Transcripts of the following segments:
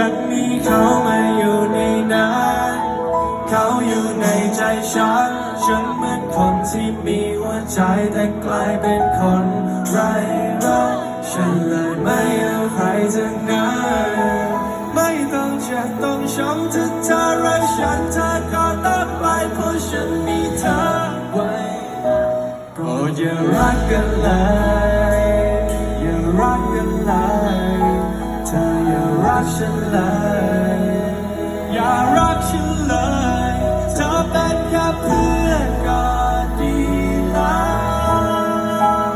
ฉันมีเขามาอยู่ในนั้นเขาอยู่ในใจฉัน ฉันเหมือนคนที่มีหัวใจแต่กลายเป็นคนไร้รักฉันเลยไม่เอาใครทั้งนั้นไม่ต้องเจ็บต้องช้ำถ้าเธอรักฉันเธอก็ต้องไปเพราะฉันมีเธอไว้โปรดอย่ารักกันเลย กฉันเลย อย่ารักฉันเลยเธอเป็นแค่เพื่อนก็ดีแล้ว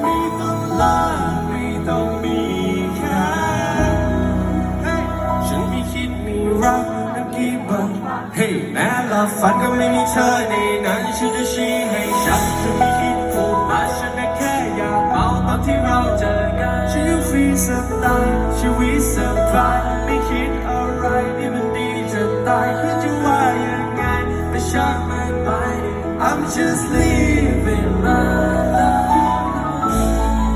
ไม่ต้องรักไม่ต้องมีแค่ฉันไม่คิดมีรักนักกี่บังเฮ้แม้หลับฝันก็ไม่มีเธอในนั้นฉันจะชี้ให้ชัดฉันไม่คิดพูดมาฉันน่แค่อยากเมาตอนที่เราเจอกัน สตล์ชีวิตสบายไม่คิดอะไรที่มันดีจะตายเพื่อจะว่ายังไงแต่ฉันไม่ไป I'm just living my life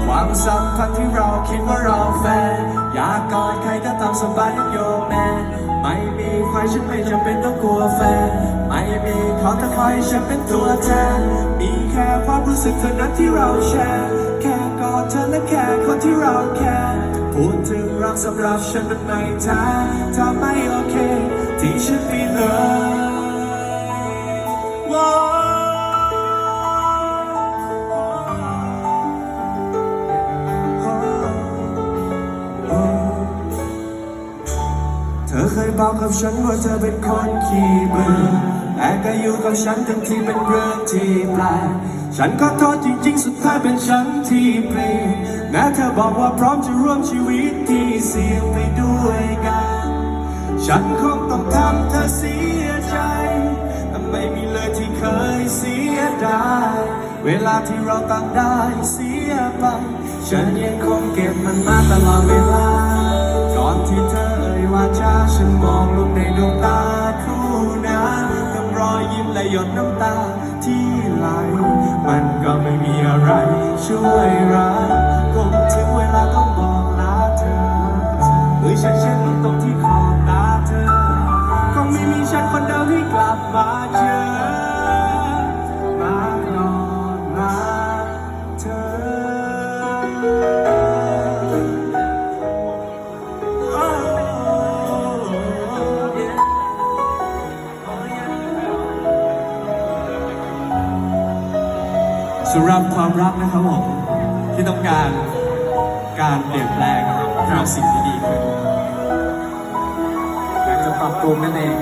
ความสัมพันธ์ที่เราคิดว่าเราแฟน อยากกอดใครก็ตามสบายโยแมนไม่มีใครฉันไม่จำเป็นต้องกลัวแฟน ไม่มีเขาถ้าคอยฉันเป็นตัวแทน มีแค่ความรู้สึกเท่านั้นที่เราแชร์ แค่กอดเธอและ ที่เราแคร์พูดถึงรักสำหรับฉันมันไม่ท้ถ้าไม่โอเค ที่ฉันมีเลย เธอเคยบอกกับฉันว่าเธอเป็นคนขี้เบื่อแต่ก็อยู่กับฉันทั้งที่เป็นเรื่องที่แปลก ฉันก็โทษจริงๆ สุดท้ายเป็นฉันที่เปลี่ยนแม้เธอบอกว่าพร้อมจะร่วมชีวิตที่เสี่ยงไปด้วยกัน ฉันคงต้องทำเธอเสียใจแต่ไม่มีเลยที่เคยเสียดายเวลาที่เราต่างได้เสียไป ฉันยังคงเก็บมันมาตลอดเวลา ก่อนที่เธอเอ่ยว่าจะฉันมองลงในดวงตาคู่นั้นกับรอยยิ้มและหยดน้ำตาที่ไหล มันก็ไม่มีอะไรช่วยรัก สำหรับความรักนะครับผมที่ต้องการการเปลี่ยนแปลงนะครับเพื่อสิ่งที่ดีขึ้นอยากจะปรับปรุงนั่นเอง